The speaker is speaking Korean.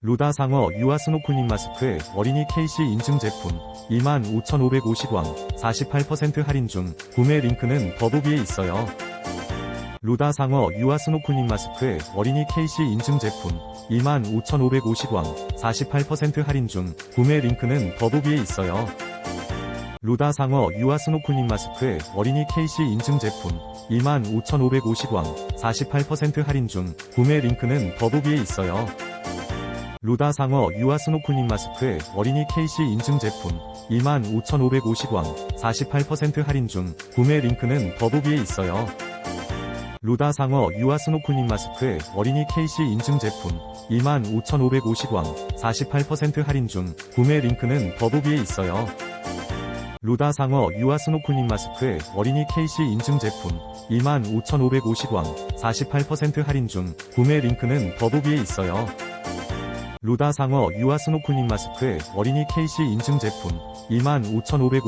루다 상어 유아 스노클링 마스크 어린이 KC 인증 제품 25,550원 48% 할인 중 구매 링크는 더보기에 있어요. 루다 상어 유아 스노클링 마스크 어린이 KC 인증 제품 25,550원 48% 할인 중 구매 링크는 더보기에 있어요. 루다 상어 유아 스노클링 마스크 어린이 KC 인증 제품 25,550원 48% 할인 중 구매 링크는 더보기에 있어요. 루다 상어 유아 스노클링 마스크 어린이 KC 인증 제품 25,550원 48% 할인 중 구매 링크는 더보기에 있어요. 루다 상어 유아 스노클링 마스크 어린이 KC 인증 제품 25,550원 48% 할인 중 구매 링크는 더보기에 있어요. 루다 상어 유아 스노클링 마스크 어린이 KC 인증 제품 25,550원 48% 할인 중 구매 링크는 더보기에 있어요. 루다 상어 유아 스노클링 마스크 어린이 KC 인증 제품 25,550